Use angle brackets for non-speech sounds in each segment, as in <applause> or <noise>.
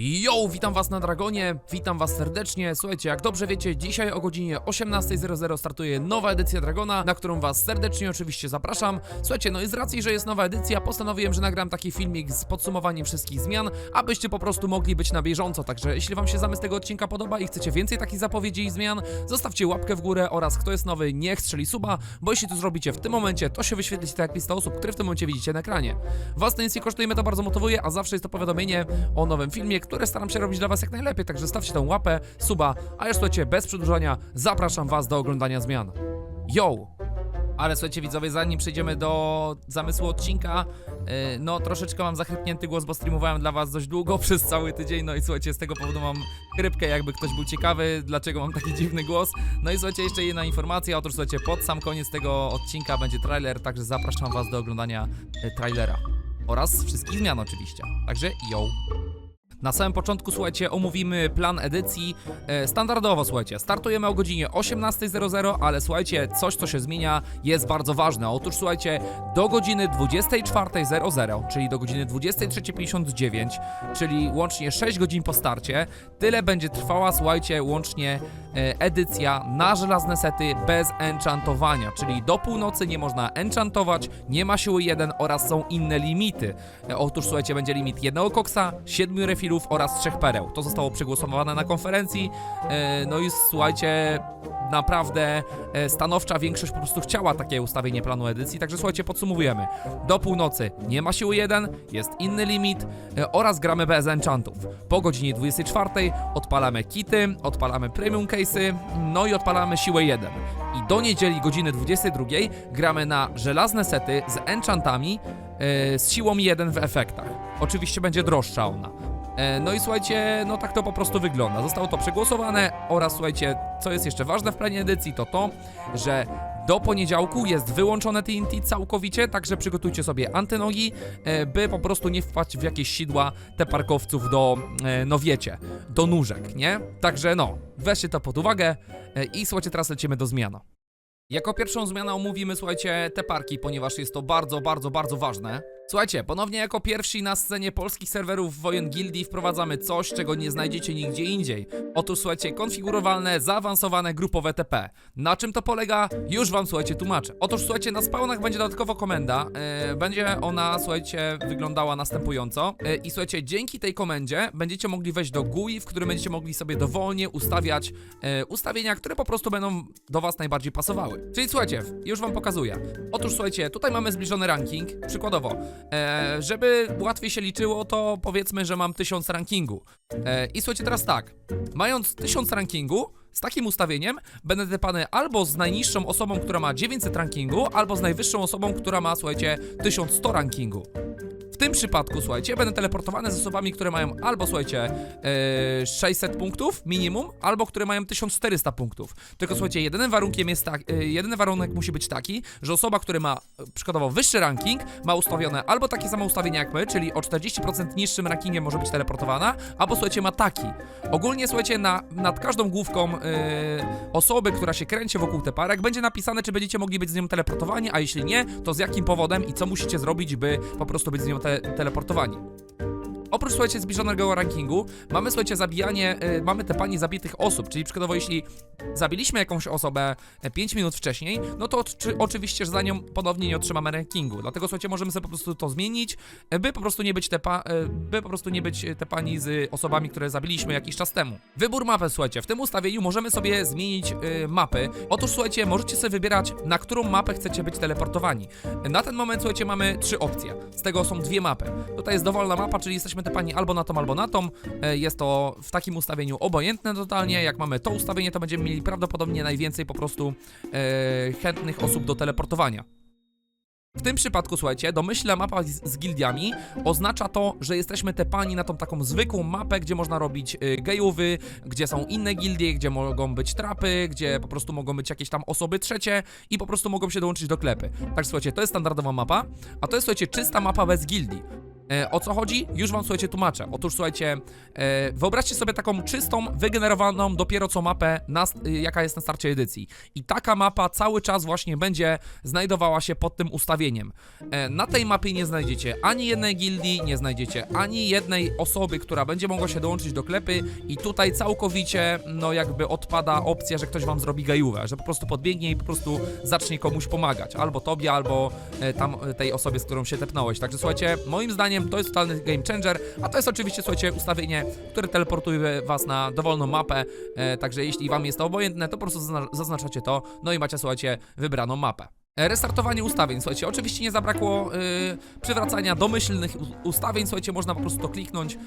Yo, witam was na Dragonie, witam was serdecznie. Słuchajcie, jak dobrze wiecie, dzisiaj o godzinie 18.00 startuje nowa edycja Dragona, na którą was serdecznie oczywiście zapraszam. Słuchajcie, no i z racji, że jest nowa edycja, postanowiłem, że nagram taki filmik z podsumowaniem wszystkich zmian, abyście po prostu mogli być na bieżąco. Także jeśli wam się zamysł tego odcinka podoba i chcecie więcej takich zapowiedzi i zmian, zostawcie łapkę w górę oraz kto jest nowy, niech strzeli suba, bo jeśli to zrobicie w tym momencie, to się wyświetli tak jak lista osób, które w tym momencie widzicie na ekranie. Was to nic nie kosztuje, mnie to bardzo motywuje, a zawsze jest to powiadomienie o nowym filmie, które staram się robić dla was jak najlepiej, także stawcie tą łapę, suba, a już słuchajcie, bez przedłużania, zapraszam was do oglądania zmian. Yo! Ale słuchajcie widzowie, zanim przejdziemy do zamysłu odcinka, yy, no troszeczkę mam zachrypnięty głos, bo streamowałem dla was dość długo <laughs> przez cały tydzień, no i słuchajcie, z tego powodu mam chrypkę, jakby ktoś był ciekawy, dlaczego mam taki dziwny głos. No i słuchajcie, jeszcze jedna informacja, otóż słuchajcie, pod sam koniec tego odcinka będzie trailer, także zapraszam was do oglądania yy, trailera. Oraz wszystkich zmian oczywiście. Także yo! Na samym początku, słuchajcie, omówimy plan edycji. E, standardowo, słuchajcie, startujemy o godzinie 18.00, ale słuchajcie, coś co się zmienia jest bardzo ważne. Otóż słuchajcie, do godziny 24.00, czyli do godziny 23.59, czyli łącznie 6 godzin po starcie, tyle będzie trwała, słuchajcie, łącznie e, edycja na żelazne sety bez enchantowania, czyli do północy nie można enchantować, nie ma siły 1 oraz są inne limity. E, Otóż słuchajcie, będzie limit jednego koksa, 7 refilów oraz 3 pereł. To zostało przegłosowane na konferencji. E, No i słuchajcie, naprawdę e, stanowcza większość po prostu chciała takie ustawienie planu edycji, także słuchajcie, podsumowujemy. Do północy nie ma siły 1, jest inny limit e, oraz gramy bez enchantów. Po godzinie 24 odpalamy kity, odpalamy premium case'y, no i odpalamy siłę 1. I do niedzieli godziny 22 gramy na żelazne sety z enchantami z siłą 1 w efektach. Oczywiście będzie droższa ona. E, No i słuchajcie, no tak to po prostu wygląda. Zostało to przegłosowane oraz słuchajcie, co jest jeszcze ważne w planie edycji, to to, że do poniedziałku jest wyłączone TNT całkowicie, także przygotujcie sobie antynogi, e, by po prostu nie wpaść w jakieś sidła te parkowców do, e, no wiecie, do nóżek, nie? Także no, weźcie to pod uwagę i słuchajcie, teraz lecimy do zmian. Jako pierwszą zmianę omówimy, słuchajcie, te parki, ponieważ jest to bardzo, bardzo, bardzo ważne. Słuchajcie, ponownie jako pierwsi na scenie polskich serwerów Wojen Gildii wprowadzamy coś, czego nie znajdziecie nigdzie indziej. Otóż, słuchajcie, konfigurowalne, zaawansowane grupowe TP. Na czym to polega? Już wam, słuchajcie, tłumaczę. Otóż, słuchajcie, na spawnach będzie dodatkowo komenda. Yy, będzie ona, słuchajcie, wyglądała następująco. Yy, I słuchajcie, dzięki tej komendzie będziecie mogli wejść do GUI, w którym będziecie mogli sobie dowolnie ustawiać yy, ustawienia, które po prostu będą do was najbardziej pasowały. Czyli słuchajcie, już wam pokazuję. Otóż, słuchajcie, tutaj mamy zbliżony ranking. Przykładowo, E, żeby łatwiej się liczyło, to powiedzmy, że mam 1000 rankingu. E, I słuchajcie, teraz tak. Mając 1000 rankingu, z takim ustawieniem będę tepany albo z najniższą osobą, która ma 900 rankingu, albo z najwyższą osobą, która ma, słuchajcie, 1100 rankingu. Tym przypadku, słuchajcie, będę teleportowany z osobami, które mają albo, słuchajcie, e, 600 punktów minimum, albo które mają 1400 punktów. Tylko, słuchajcie, jedynym warunkiem jest tak, e, jedyny warunek musi być taki, że osoba, która ma e, przykładowo wyższy ranking, ma ustawione albo takie samo ustawienia jak my, czyli o 40% niższym rankingiem może być teleportowana, albo, słuchajcie, ma taki. Ogólnie, słuchajcie, na, nad każdą główką e, osoby, która się kręci wokół te parek, będzie napisane, czy będziecie mogli być z nią teleportowani, a jeśli nie, to z jakim powodem i co musicie zrobić, by po prostu być z nią te teleportowani. Oprócz, słuchajcie, zbliżonego rankingu, mamy, słuchajcie, zabijanie, y, mamy te pani zabitych osób, czyli przykładowo, jeśli zabiliśmy jakąś osobę 5 minut wcześniej, no to czy, oczywiście, że za nią ponownie nie otrzymamy rankingu. Dlatego, słuchajcie, możemy sobie po prostu to zmienić, y, by po prostu nie być te, pa, y, by po prostu nie być te pani z osobami, które zabiliśmy jakiś czas temu. Wybór mapy, słuchajcie, w tym ustawieniu możemy sobie zmienić y, mapy. Otóż, słuchajcie, możecie sobie wybierać, na którą mapę chcecie być teleportowani. Na ten moment, słuchajcie, mamy trzy opcje. Z tego są dwie mapy. Tutaj jest dowolna mapa, czyli jesteśmy te pani albo na tą, albo na tą. E, Jest to w takim ustawieniu obojętne totalnie. Jak mamy to ustawienie, to będziemy mieli prawdopodobnie najwięcej po prostu e, chętnych osób do teleportowania. W tym przypadku, słuchajcie, domyślna mapa z, z gildiami oznacza to, że jesteśmy tepani na tą taką zwykłą mapę, gdzie można robić y, gejowy, gdzie są inne gildie, gdzie mogą być trapy, gdzie po prostu mogą być jakieś tam osoby trzecie i po prostu mogą się dołączyć do klepy. Tak, słuchajcie, to jest standardowa mapa, a to jest, słuchajcie, czysta mapa bez gildii. E, o co chodzi? Już wam słuchajcie tłumaczę. Otóż słuchajcie, e, wyobraźcie sobie taką czystą, wygenerowaną dopiero co mapę, na, y, jaka jest na starcie edycji. I taka mapa cały czas właśnie będzie znajdowała się pod tym ustawieniem. E, na tej mapie nie znajdziecie ani jednej gildii, nie znajdziecie ani jednej osoby, która będzie mogła się dołączyć do klepy i tutaj całkowicie, no jakby odpada opcja, że ktoś wam zrobi gajówę, że po prostu podbiegnie i po prostu zacznie komuś pomagać. Albo tobie, albo tam tej osobie, z którą się tepnąłeś. Także słuchajcie, moim zdaniem to jest totalny game changer, a to jest oczywiście, słuchajcie, ustawienie, które teleportuje was na dowolną mapę, e, także jeśli wam jest to obojętne, to po prostu zazna- zaznaczacie to, no i macie, słuchajcie, wybraną mapę. E, Restartowanie ustawień, słuchajcie, oczywiście nie zabrakło y, przywracania domyślnych ustawień, słuchajcie, można po prostu to kliknąć, e,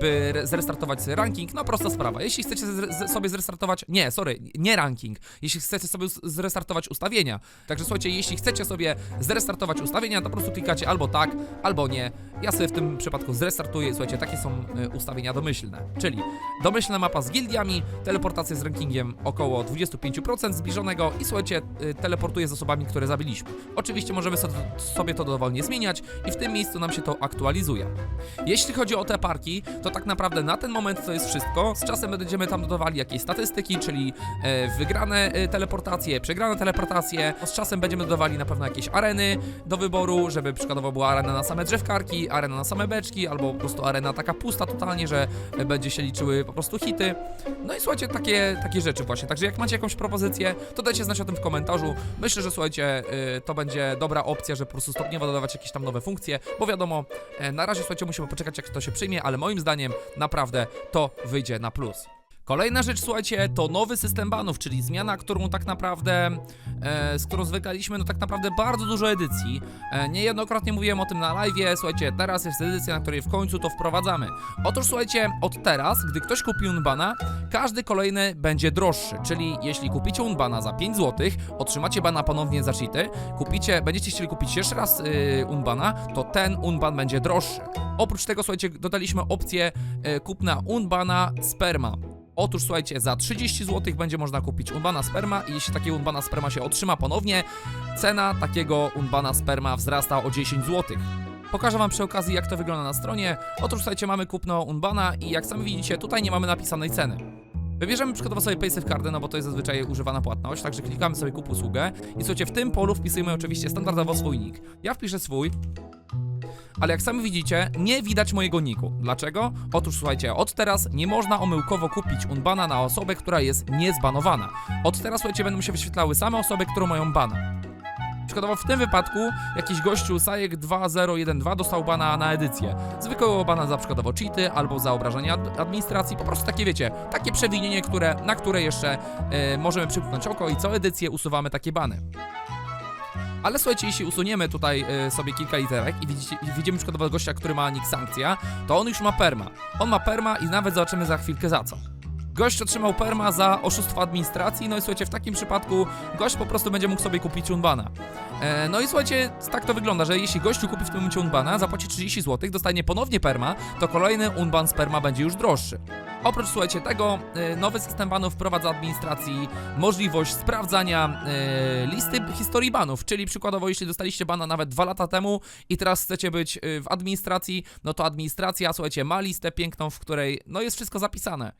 by re- zrestartować ranking, no prosta sprawa, jeśli chcecie sobie zrestartować, nie, sorry, nie ranking, jeśli chcecie sobie zrestartować ustawienia, także słuchajcie, jeśli chcecie sobie zrestartować ustawienia, to po prostu klikacie albo tak, albo nie, ja sobie w tym przypadku zrestartuję, słuchajcie, takie są y, ustawienia domyślne, czyli domyślna mapa z gildiami, teleportacja z rankingiem około 25% zbliżonego i słuchajcie, y, teleportuje z osobami, które zabiliśmy. Oczywiście możemy so- sobie to dowolnie zmieniać i w tym miejscu nam się to aktualizuje. Jeśli chodzi o te parki, to tak naprawdę na ten moment to jest wszystko. Z czasem będziemy tam dodawali jakieś statystyki, czyli e, wygrane e, teleportacje, przegrane teleportacje. Z czasem będziemy dodawali na pewno jakieś areny do wyboru, żeby przykładowo była arena na same drzewkarki, arena na same beczki, albo po prostu arena taka pusta totalnie, że e, będzie się liczyły po prostu hity. No i słuchajcie, takie, takie rzeczy właśnie. Także jak macie jakąś propozycję, to dajcie znać o tym w komentarzu. Myślę, że słuchajcie, y, to będzie dobra opcja, że po prostu stopniowo dodawać jakieś tam nowe funkcje, bo wiadomo, e, na razie słuchajcie, musimy poczekać jak to się przyjmie, ale moim zdaniem naprawdę to wyjdzie na plus. Kolejna rzecz, słuchajcie, to nowy system banów, czyli zmiana, którą tak naprawdę, e, z którą zwykaliśmy, no tak naprawdę bardzo dużo edycji. E, niejednokrotnie mówiłem o tym na live, słuchajcie, teraz jest edycja, na której w końcu to wprowadzamy. Otóż słuchajcie, od teraz, gdy ktoś kupi Unbana, każdy kolejny będzie droższy, czyli jeśli kupicie Unbana za 5 zł, otrzymacie bana ponownie za cheaty, kupicie, będziecie chcieli kupić jeszcze raz yy, Unbana, to ten Unban będzie droższy. Oprócz tego, słuchajcie, dodaliśmy opcję yy, kupna Unbana Sperma. Otóż słuchajcie, za 30 zł będzie można kupić Unbana Sperma i jeśli takiego Unbana Sperma się otrzyma ponownie, cena takiego Unbana Sperma wzrasta o 10 zł. Pokażę wam przy okazji jak to wygląda na stronie. Otóż słuchajcie, mamy kupno Unbana i jak sami widzicie, tutaj nie mamy napisanej ceny. Wybierzemy przykładowo sobie Paysafe Cardy, no bo to jest zazwyczaj używana płatność, także klikamy sobie kup usługę i słuchajcie, w tym polu wpisujemy oczywiście standardowo swój nick. Ja wpiszę swój, ale jak sami widzicie, nie widać mojego niku. Dlaczego? Otóż słuchajcie, od teraz nie można omyłkowo kupić unbana na osobę, która jest niezbanowana. Od teraz słuchajcie, będą się wyświetlały same osoby, które mają bana. Przykładowo w tym wypadku jakiś gościu Sajek 2012 dostał bana na edycję. Zwykłego bana za przykładowo cheaty albo za obrażenie ad administracji, po prostu takie wiecie, takie przewinienie, które, na które jeszcze e, możemy przypchnąć oko i co edycję usuwamy takie bany. Ale słuchajcie, jeśli usuniemy tutaj y, sobie kilka literek i, widzicie, widzimy przykładowo gościa, który ma nick sankcja, to on już ma perma. On ma perma i nawet zobaczymy za chwilkę za co. Gość otrzymał perma za oszustwo administracji, no i słuchajcie, w takim przypadku gość po prostu będzie mógł sobie kupić Unbana. E, no i słuchajcie, tak to wygląda, że jeśli gościu kupi w tym momencie Unbana, zapłaci 30 zł, dostanie ponownie perma, to kolejny Unban z perma będzie już droższy. Oprócz, słuchajcie, tego e, nowy system banów wprowadza administracji możliwość sprawdzania e, listy historii banów, czyli przykładowo, jeśli dostaliście bana nawet dwa lata temu i teraz chcecie być e, w administracji, no to administracja, słuchajcie, ma listę piękną, w której no jest wszystko zapisane.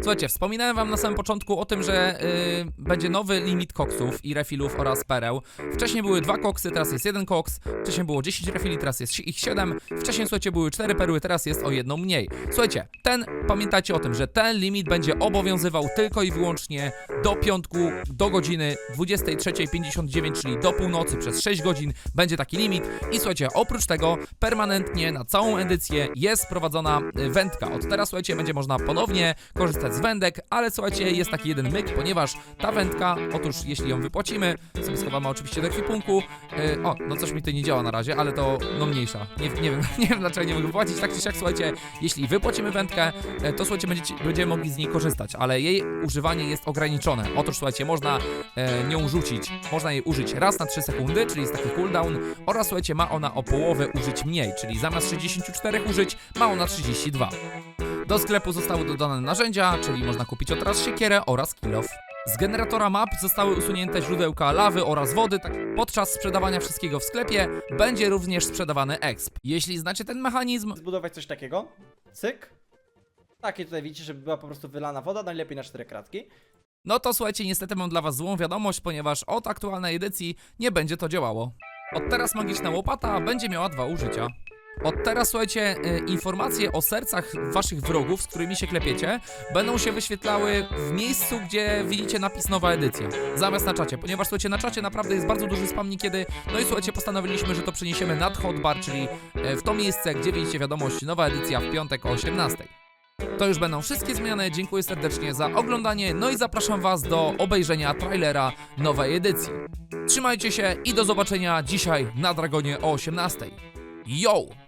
Słuchajcie, wspominałem wam na samym początku o tym, że y, będzie nowy limit koksów i refilów oraz pereł. Wcześniej były dwa koksy, teraz jest jeden koks. Wcześniej było 10 refili, teraz jest ich 7. Wcześniej, słuchajcie, były cztery perły, teraz jest o jedną mniej. Słuchajcie, ten, pamiętajcie o tym, że ten limit będzie obowiązywał tylko i wyłącznie do piątku, do godziny 23.59, czyli do północy przez 6 godzin będzie taki limit. I słuchajcie, oprócz tego permanentnie na całą edycję jest prowadzona y, wędka. Od teraz, słuchajcie, będzie można ponownie korzystać z wędek, ale słuchajcie, jest taki jeden myk, ponieważ ta wędka, otóż jeśli ją wypłacimy, sobie schowamy oczywiście do ekwipunku. Yy, o, no coś mi tutaj nie działa na razie, ale to no mniejsza. Nie, nie wiem, <laughs> nie wiem dlaczego nie mogę wypłacić. Tak czy siak, słuchajcie, jeśli wypłacimy wędkę, e, to słuchajcie, będziecie, będziemy mogli z niej korzystać, ale jej używanie jest ograniczone. Otóż słuchajcie, można e, nią rzucić, można jej użyć raz na 3 sekundy, czyli jest taki cooldown, oraz słuchajcie, ma ona o połowę użyć mniej, czyli zamiast 64 użyć, ma ona 32. Do sklepu zostały dodane narzędzia, czyli można kupić od teraz siekierę oraz kill off. Z generatora map zostały usunięte źródełka lawy oraz wody, tak podczas sprzedawania wszystkiego w sklepie będzie również sprzedawany exp. Jeśli znacie ten mechanizm, Zbudować coś takiego. Cyk. Takie tutaj widzicie, żeby była po prostu wylana woda, najlepiej na cztery kratki. no to słuchajcie, niestety mam dla was złą wiadomość, ponieważ od aktualnej edycji nie będzie to działało. Od teraz magiczna łopata będzie miała dwa użycia. Od teraz, słuchajcie, y, informacje o sercach waszych wrogów, z którymi się klepiecie, będą się wyświetlały w miejscu, gdzie widzicie napis nowa edycja, zamiast na czacie, ponieważ, słuchajcie, na czacie naprawdę jest bardzo duży spam niekiedy, no i słuchajcie, postanowiliśmy, że to przeniesiemy nad hotbar, czyli e, w to miejsce, gdzie widzicie wiadomość nowa edycja w piątek o 18. To już będą wszystkie zmiany. Dziękuję serdecznie za oglądanie, no i zapraszam Was do obejrzenia trailera nowej edycji. Trzymajcie się i do zobaczenia dzisiaj na Dragonie o 18. Yo!